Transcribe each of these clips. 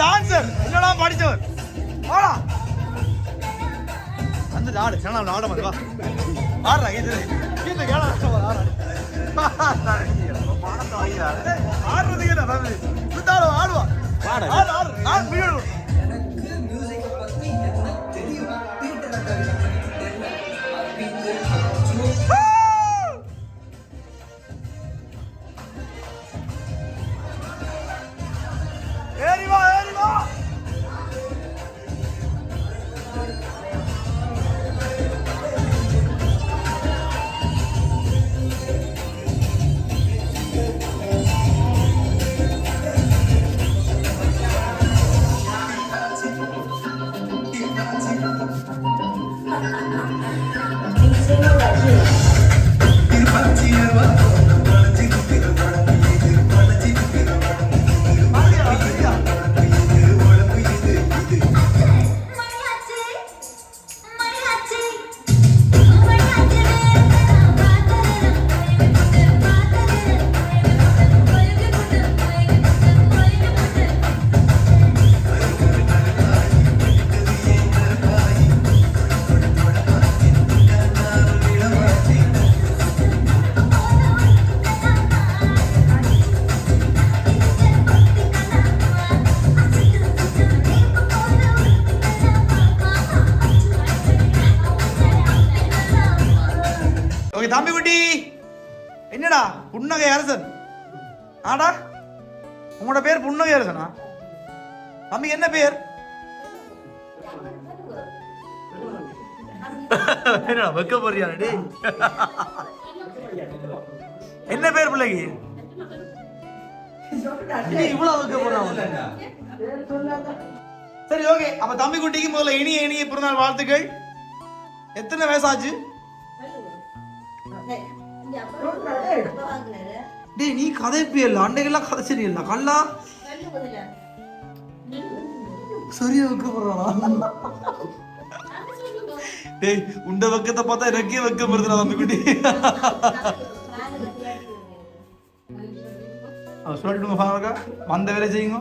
படிச்சவர்? வாடா. அந்த ஆடு சேனல் ஆட மாதிரி வா. ஆடுறா இது இந்த கேள ஆடுறதுக்கு என்ன ஆடுவா. ஆடு ஆடு. நான் வீடு. வாடியா, தம்பி குட்டி என்னடா புன்னகை அரசன். ஆடா உங்களோட பேர் புன்னகை அரசனா? தம்பி என்ன பேர்? வெக்க போறியா டேய்? என்ன பேர் பிள்ளைக்கு? இவ்வளவு வெக்க போறான் சரி ஓகே அப்ப தம்பி குட்டிக்கு முதல்ல இனிய இனிய பிறந்தநாள் வாழ்த்துக்கள். எத்தனை வயசாச்சு? டேய் நீ கதைப்பியல்ல அன்னைக்கெல்லாம் கதைச்சிருக்கல கல்லா சரியா வைக்க போறானா டேய் உண்ட வெக்கத்தை பார்த்தா எனக்கே வெக்கம் வருதுடா தம்பி குட்டி அவர் சொல்லிட்டுங்க பாருங்க வந்த வேலை செய்யுங்க.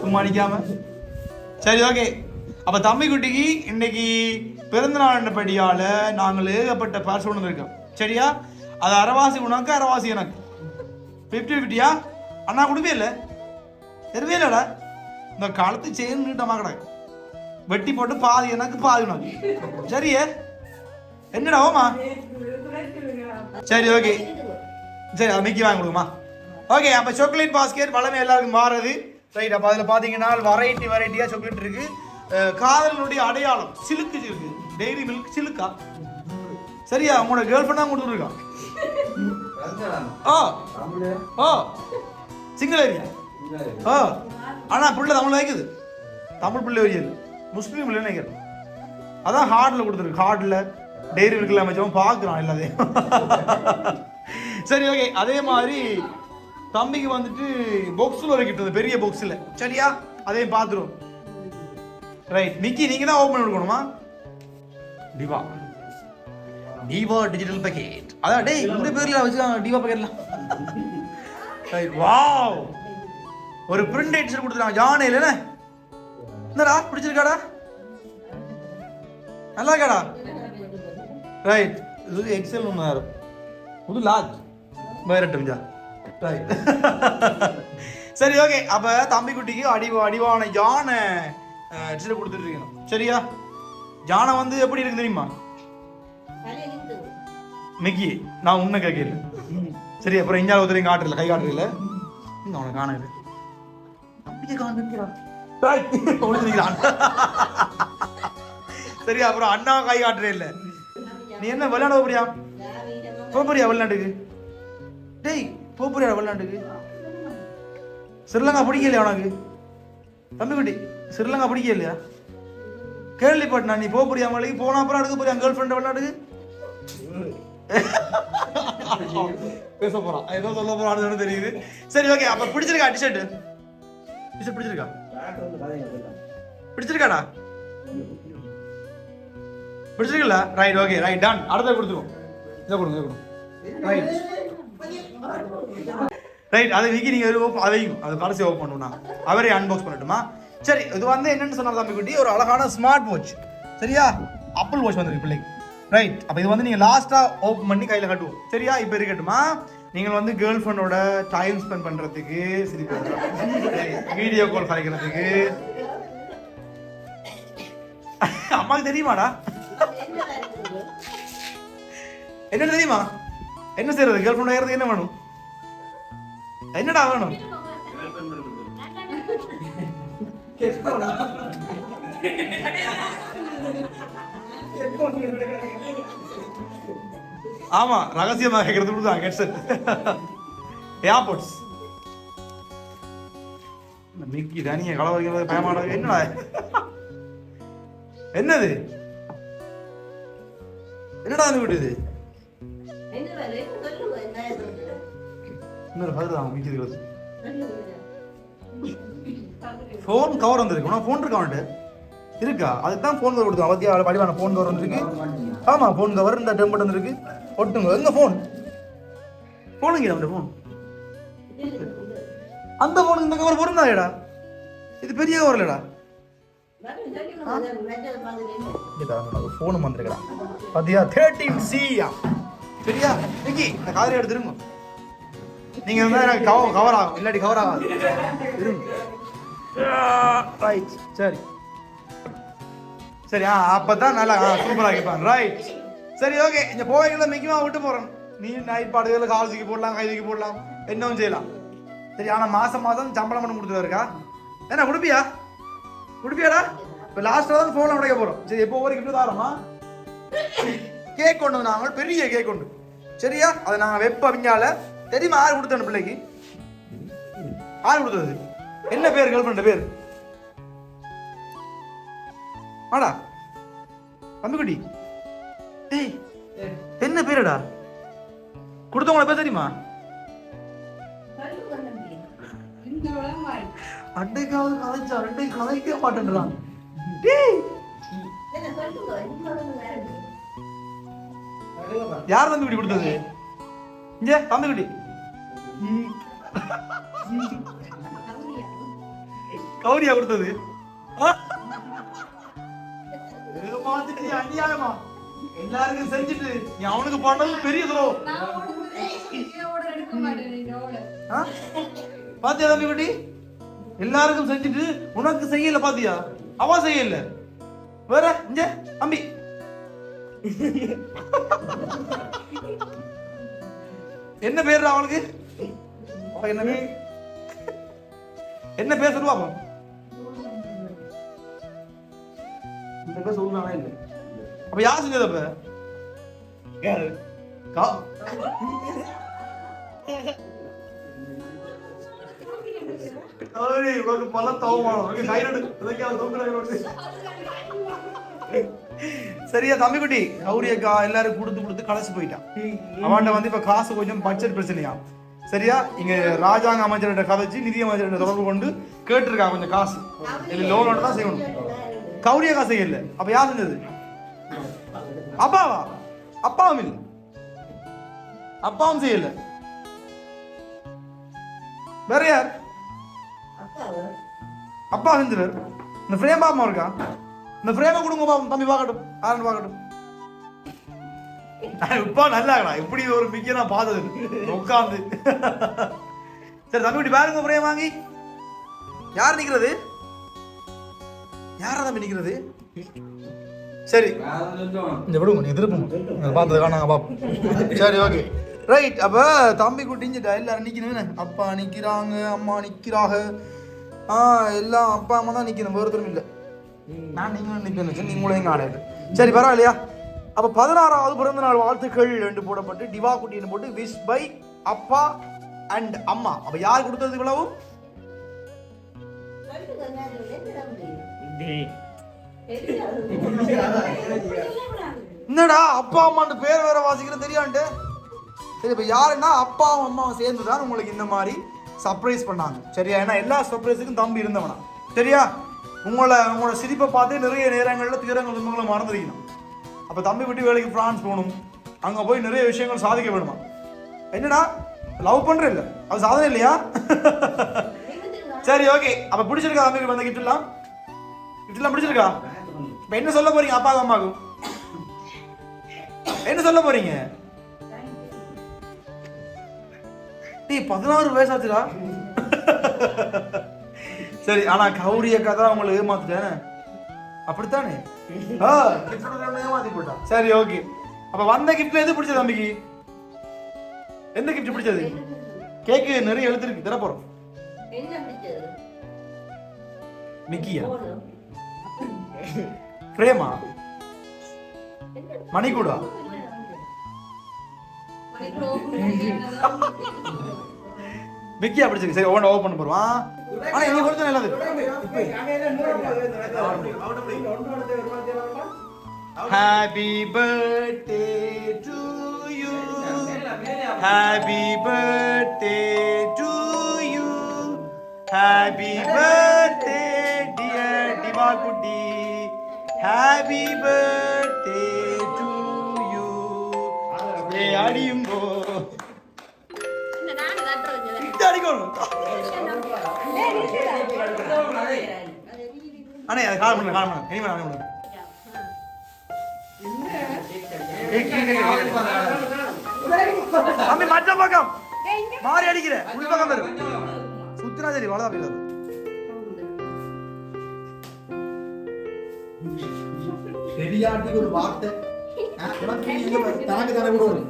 சும்மா அடிக்காம சரி ஓகே. அப்ப தம்பி குட்டிக்கு இன்னைக்கு பிறந்த நாள் படியால நாங்கள் ஏகப்பட்ட பார்சல் கொண்டு இருக்கோம் சரியா? அது அரைவாசி உனக்கு அரைவாசி எனக்கு. ஃபிஃப்டி ஃபிஃப்டியா அண்ணா கொடுப்பே இல்லை தெரியவே இல்லடா இந்த காலத்து செயின் நீட்டமாக கிடக்கு. வெட்டி போட்டு பாதி எனக்கு பாதி உனக்கு. சரியே? என்னடா ஓமா? சரி ஓகே சரி அது மிக்கி வாங்கி கொடுக்குமா ஓகே அப்போ சாக்லேட் பாஸ்கெட் வளமே எல்லாருக்கும் மாறுது. ரைட் அப்போ அதில் பார்த்தீங்கன்னா வெரைட்டி வெரைட்டியாக சாக்லேட் இருக்குது காதலனுடைய அடையாளம் சிலுக்கு இருக்கு. டெய்ரி மில்க் சிலுக்கா? சரியா? உங்களோட கேர்ள் ஃப்ரெண்டாக கொடுத்துருக்கான். ஓ. ஓ. சிங்கிள் ஏரியா ஓ. ஆனால் பிள்ளை தமிழ் வைக்குது தமிழ் பிள்ளை வரியது முஸ்லீம் பிள்ளை நினைக்கிறேன். அதான் ஹார்டில் கொடுத்துருக்கு. ஹார்டில் டெய்ரி மில்கில் அமைச்சவன் பார்க்குறான் எல்லாத்தையும். சரி ஓகே அதே மாதிரி தம்பிக்கு வந்துட்டு பாக்ஸில் ஒரு கிட்ட பெரிய பாக்ஸில் சரியா? அதையும் பார்த்துருவோம். ரைட் மிக்கி நீங்கள் தான் ஓப்பன் கொடுக்கணுமா? டிவா டிவா டிஜிட்டல் பேக்கெட் அதான் டேய் இந்த பேர்ல வச்சுக்காங்க டிவா பேக்கெட்லாம் வாவ் ஒரு பிரிண்ட் அடிச்சு கொடுத்துருக்காங்க ஜானே இல்லைண்ணே என்னடா பிடிச்சிருக்காடா? நல்லா இருக்காடா ரைட் இது எக்ஸல் ஒன்று வரும் இது லார்ஜ் வேறட்டும் ஜா. ரைட் சரி ஓகே அப்போ தம்பி குட்டிக்கு அடி அடிவான யானை டிஷர்ட் கொடுத்துட்டு இருக்கணும் சரியா? யானை வந்து எப்படி இருக்கு தெரியுமா? மிக்கி நான் உன்னை கேட்கல சரி அப்புறம் இஞ்சால ஒருத்தரையும் காட்டுறல கை காட்டுறல. இங்க அவனை காணுது. அப்படியே காணுக்கிறான் சரி அப்புறம் அண்ணா கை காட்டுறே இல்ல. நீ என்ன விளையாட போறியா? போறியா வெளிநாட்டுக்கு? டேய் போறியா வெளிநாட்டுக்கு? ஸ்ரீலங்கா பிடிக்கலையா உனக்கு? தம்பி குட்டி ஸ்ரீலங்கா பிடிக்கலையா? கேள்விப்பட்டா நீ போறியா மலைக்கு போனா அப்புறம் எடுக்க போறியா கேர்ள் ஃப்ரெண்ட் வெளிநாட்டுக்கு? பேச போறான் ஏதோ சொல்ல போறான்னு தெரியுது. சரி ஓகே அப்ப பிடிச்சிருக்கா டிஷர்ட் டிஷர்ட் பிடிச்சிருக்கா? பிடிச்சிருக்காடா? பிடிச்சிருக்கல ரைட் ஓகே ரைட் டன் அடுத்த கொடுத்துருவோம். இதை கொடுங்க இதை கொடுங்க. ரைட் ரைட் அதை விக்கி நீங்க open- அதை அதையும் அது கடைசி ஓப்பன் பண்ணுவோம்னா. அவரே அன்பாக்ஸ் பண்ணட்டுமா? சரி இது வந்து என்னன்னு சொன்னா தம்பி குட்டி ஒரு அழகான ஸ்மார்ட் வாட்ச் சரியா? அப்பிள் வாட்ச் வந்திருக்கு பிள்ளைக்கு. ரைட் அப்போ இது வந்து நீங்கள் லாஸ்ட்டாக ஓப்பன் பண்ணி கையில் கட்டுவோம். சரியா? இப்போ இருக்கட்டுமா? நீங்கள் வந்து கேர்ள் ஃப்ரெண்டோட டைம் ஸ்பெண்ட் பண்ணுறதுக்கு சரி வீடியோ கால் கலைக்கிறதுக்கு. அம்மாவுக்கு தெரியுமாடா? என்ன தெரியுமா? என்ன செய்யறது கேர்ள் ஃப்ரெண்ட் ஆகிறதுக்கு என்ன வேணும்? என்னடா வேணும்? ஆமா ரகசியமா கேட்கறது தான் ஹெட்செட் ஏர்போர்ட்ஸ் மிக்கி தனிய கலவரிக்கிறது பயமாட என்னடா என்னது? என்னடா அந்த வீட்டு இது? இன்னொரு பதில் மிக்கி இருக்கிறது ஃபோன் கவர் வந்திருக்கு. ஃபோன் இருக்கா அவன்ட்டு இருக்கா? அதுக்கு தான் ஃபோன் கவர் கொடுத்தோம். அவத்தியா வடிவான ஃபோன் கவர் வந்திருக்கு. ஆமா ஃபோன் கவர் இந்த டெம்பட் வந்திருக்கு. ஒட்டுங்க. எங்க ஃபோன் ஃபோனுங்க அந்த ஃபோன் அந்த ஃபோனுக்கு இந்த கவர் பொருந்தாடா இது பெரிய கவர் இல்லடா. ஃபோனும் வந்திருக்கடா. பாத்தியா? தேர்ட்டீன் சியா சரியா? நிக்கி இந்த காதலை எடுத்துருங்க நீங்க இருந்தா எனக்கு கவர் ஆகும். இல்லாட்டி கவர் ஆகாது. சரி. சரி ஆ அப்பதான் நல்லா ஆ கேட்பான் ரைட் சரி ஓகே இந்த போவைகளை மிக்கமாக விட்டு போறோம் நீ நைட் பாடுகளை கால் தூக்கி போடலாம் கை தூக்கி போடலாம் என்னவும் செய்யலாம். சரி ஆனா மாசம் மாதம் சம்பளம் பண்ண கொடுத்துட்டு இருக்கா? என்ன கொடுப்பியா? கொடுப்பியாடா? இப்போ லாஸ்ட்டில் தான் ஃபோனில் உடைக்க போறோம். சரி எப்போ ஒரு கிஃப்ட் தாரமா? கேக் கொண்டு வந்து நாங்கள் பெரிய கேக் கொண்டு சரியா? அதை நாங்கள் வெப்ப விஞ்ஞால தெரியுமா? யார் கொடுத்தோம் பிள்ளைக்கு? யார் கொடுத்தது. என்ன பேர் கேர்ள் ஃப்ரெண்ட் பேர்? ஆடா தம்பிக்குட்டி டேய் என்ன பேருடா? கொடுத்தவங்கள பேர் தெரியுமா? அண்டைக்காவது கதைச்சா அண்டை கதைக்க மாட்டேன்றான். டேய். யார் தம்பிக்குட்டி கொடுத்தது? இங்க தம்பிக்குட்டி. கௌரியா கொடுத்தது. ஏமாத்திட்டு அநியாயமா? எல்லாருக்கும் செஞ்சுட்டு நீ அவனுக்கு பண்ணது பெரிய துரோகம்? பாத்தியா தம்பி குட்டி எல்லாருக்கும் செஞ்சுட்டு உனக்கு செய்யல பாத்தியா? அவ செய்யல. வேற இங்க தம்பி. என்ன பேர் அவனுக்கு? அவ என்ன என்ன பேர் சொல்லுவா அப்போ? இந்த பேர் சொல்லுவானே இல்ல அப்ப யார் செஞ்சது அப்ப? உனக்கு பல தவமானம். சரியா தம்பிக்குட்டி? கௌரி அக்கா எல்லாரும் கொடுத்து கொடுத்து களைச்சு போயிட்டான் அவன்கிட்ட வந்து இப்ப காசு கொஞ்சம் பட்ஜெட் பிரச்சனையா? சரியா? இங்க ராஜாங்க அமைச்சர்கிட்ட கதைச்சு நிதி அமைச்சர்கிட்ட தொடர்பு கொண்டு கேட்டிருக்கா கொஞ்சம் காசு. இது லோனோட தான் செய்யணும். கௌரி அக்கா செய்யல. அப்ப யார் செஞ்சது? அப்பாவா? அப்பாவும் இல்ல. அப்பாவும் செய்யல. வேற யார்? அப்பா செஞ்சவர் இந்த ஃப்ரேம் பாப்பமா இருக்கா? இந்த ஃப்ரேமை கொடுங்க பாப்போம். தம்பி பார்க்கட்டும் யாருன்னு பார்க்கட்டும் இப்போ நல்லா இப்படி ஒரு பிக்க நான் பார்த்தது? இல்ல. உட்கார்ந்து. சரி தம்பி இப்படி பாருங்க ஃப்ரேம் வாங்கி. யார் நிக்கிறது? யாரா தம்பி நிக்கிறது? சரி. இந்த விடுங்க நீ திருப்புங்க பார்த்தது காணாங்க பாப்போம் சரி ஓகே. ரைட் அப்போ தம்பி குட்டிஞ்சிட்டா எல்லாரும் நிற்கணும் அப்பா நிற்கிறாங்க அம்மா நிற்கிறாங்க ஆ எல்லாம் அப்பா அம்மா தான் நிற்கணும் வேறு ஒருத்தரும் இல்லை. நான் நீங்களும் நிற்கணும் நீங்களும் ஆடாது. சரி பரவாயில்லையா? அப்போ பதினாறாவது பிறந்த நாள் வாழ்த்துக்கள் என்று போடப்பட்டு டிவா குட்டின்னு போட்டு விஷ் பை அப்பா அண்ட் அம்மா. அப்போ யார் கொடுத்தது இவ்வளவும் என்னடா அப்பா அம்மான்னு பேர் வேற வாசிக்கிறது தெரியான்ட்டு? சரி இப்போ யாருன்னா அப்பாவும் அம்மாவும் சேர்ந்து தான் உங்களுக்கு இந்த மாதிரி சர்ப்ரைஸ் பண்ணாங்க. சரியா? ஏன்னா எல்லா சர்ப்ரைஸுக்கும் தம்பி இருந்தவனா. சரியா? உங்களை உங்களோட சிரிப்பை பார்த்து நிறைய நேரங்களில் தீரங்கள் துன்பங்களை மறந்துருக்கணும். அப்போ தம்பி விட்டு வேலைக்கு ஃப்ரான்ஸ் போகணும். அங்கே போய் நிறைய விஷயங்கள் சாதிக்க வேணுமா? என்னடா? லவ் பண்ணுற இல்லை. அது சாதனை இல்லையா? சரி ஓகே அப்போ பிடிச்சிருக்கா தம்பிக்கு வந்த கிட்டலாம் கிட்டலாம் பிடிச்சிருக்கா? இப்ப என்ன சொல்ல போறீங்க அப்பாவுக்கு அம்மாவுக்கும் என்ன சொல்ல போறீங்க? நீ பதினாறு வயசாச்சுடா. சரி ஆனா கௌரி அக்கா தான் உங்களை ஏமாத்துட்டேன். அப்படித்தானே? ஏமாத்தி போட்டான். சரி ஓகே. அப்ப வந்த கிஃப்ட்ல எது பிடிச்சது தம்பிக்கு? எந்த கிஃப்ட் பிடிச்சது? கேக்கு நிறைய எழுத்து இருக்கு தர போறோம் மிக்கியா. பிரேமா? மணிக்கூடா விக்கி அப்படி சரி ஓன பண்ண போறோம் ஆனா இங்க கொடுத்தா நல்லது. Happy birthday to you happy birthday to you happy birthday dear Diva குட்டி ஹாப்பி பர்த்டே டு யூ தட்டுறது இந்த அடிக்கணும் அண்ணே அது கால் பண்ணு கால் பண்ணு. இனிமே கால் பண்ணு மற்ற பக்கம். மாறி அடிக்கிற. உள் பக்கம் வரும் சுத்தினா சரி வளதா பெரியாட்டுக்கு ஒரு வார்த்தை ஆ, உனக்கு இங்க பாரு, தனக்கு தர விடுவோம்